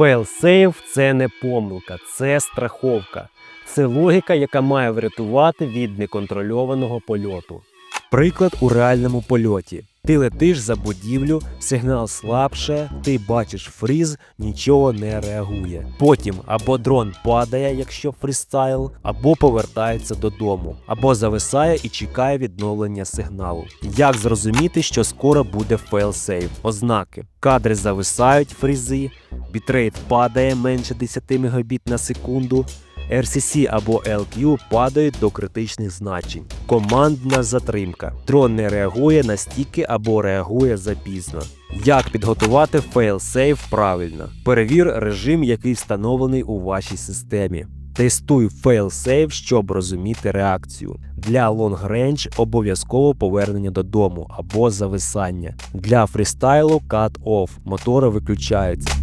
Failsafe – це не помилка, це страховка. Це логіка, яка має врятувати від неконтрольованого польоту. Приклад у реальному польоті. Ти летиш за будівлю, сигнал слабше, ти бачиш фріз, нічого не реагує. Потім або дрон падає, якщо фрістайл, або повертається додому, або зависає і чекає відновлення сигналу. Як зрозуміти, що скоро буде фейлсейв? Ознаки: кадри зависають, фрізи, бітрейт падає менше 10 Мбіт на секунду. RCC або LQ падають до критичних значень. Командна затримка. Дрон не реагує на стіки або реагує запізно. Як підготувати fail-safe правильно? Перевір режим, який встановлений у вашій системі. Тестуй fail-safe, щоб розуміти реакцію. Для long range обов'язково повернення додому або зависання. Для фрістайлу cut-off. Мотори виключаються.